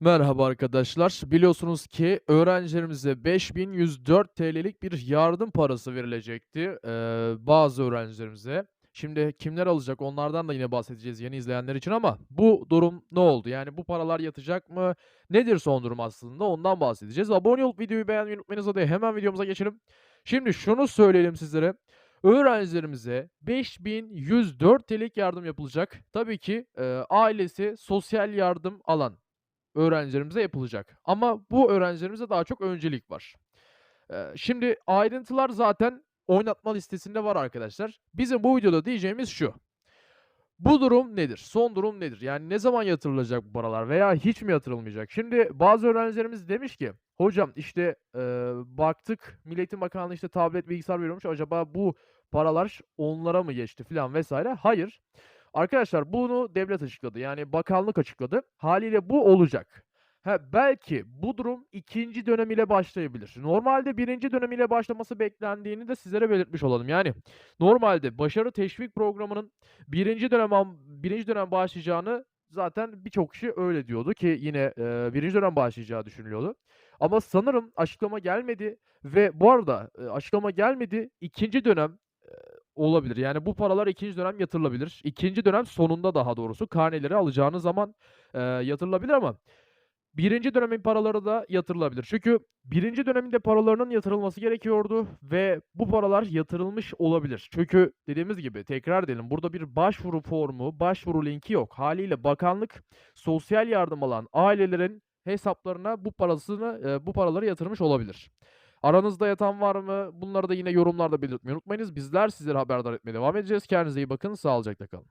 Merhaba arkadaşlar. Biliyorsunuz ki öğrencilerimize 5104 TL'lik bir yardım parası verilecekti, eee, bazı öğrencilerimize. Şimdi kimler alacak onlardan da yine bahsedeceğiz yeni izleyenler için ama bu durum ne oldu? Yani bu paralar yatacak mı? Nedir son durum aslında? Ondan bahsedeceğiz. Abone olup videoyu beğenmeyi unutmayınız. Hadi hemen videomuza geçelim. Şimdi şunu söyleyelim sizlere. Öğrencilerimize 5104 TL'lik yardım yapılacak. Tabii ki, eee, ailesi sosyal yardım alan öğrencilerimize yapılacak. Ama bu öğrencilerimize daha çok öncelik var. Eee, şimdi ayrıntılar zaten oynatma listesinde var arkadaşlar. Bizim bu videoda diyeceğimiz şu: Bu durum nedir? Son durum nedir? Yani ne zaman yatırılacak bu paralar veya hiç mi yatırılmayacak? Şimdi bazı öğrencilerimiz demiş ki, "Hocam, işte, eee, baktık Milli Eğitim Bakanlığı, işte, tablet, bilgisayar veriyormuş. Acaba bu paralar onlara mı geçti?" filan vs. Hayır. Arkadaşlar bunu devlet açıkladı. Yani bakanlık açıkladı. Hâliyle bu olacak. Ha, belki bu durum 2'nci dönem ile başlayabilir. Normalde 1'inci dönem ile başlaması beklendiğini de sizlere belirtmiş olalım. Yani normalde başarı teşvik programının 1'inci dönem am 1'inci dönem başlayacağını zaten birçok kişi öyle diyordu ki yine, eee, 1'inci dönem başlayacağı düşünülüyordu. Ama sanırım açıklama gelmedi ve bu arada, eee, açıklama gelmedi, 2'nci dönem, olabilir. Yani bu paralar 2'nci dönem yatırılabilir. 2'nci dönem sonunda daha doğrusu karneleri alacağınız zaman, eee, yatırılabilir ama 1'inci dönemin paraları da yatırılabilir. Çünkü 1'inci dönemin de paralarının yatırılması gerekiyordu ve bu paralar yatırılmış olabilir. Çünkü dediğimiz gibi tekrar edelim, burada bir başvuru formu, başvuru linki yok. Hâliyle bakanlık sosyal yardım alan ailelerin hesaplarına bu parasını, bu paraları yatırmış olabilir. Aranızda yatan var mı? Bunları da yine yorumlarda belirtmeyi unutmayınız. Bizler sizleri haberdar etmeye devam edeceğiz. Kendinize iyi bakın, sağlıcakla kalın.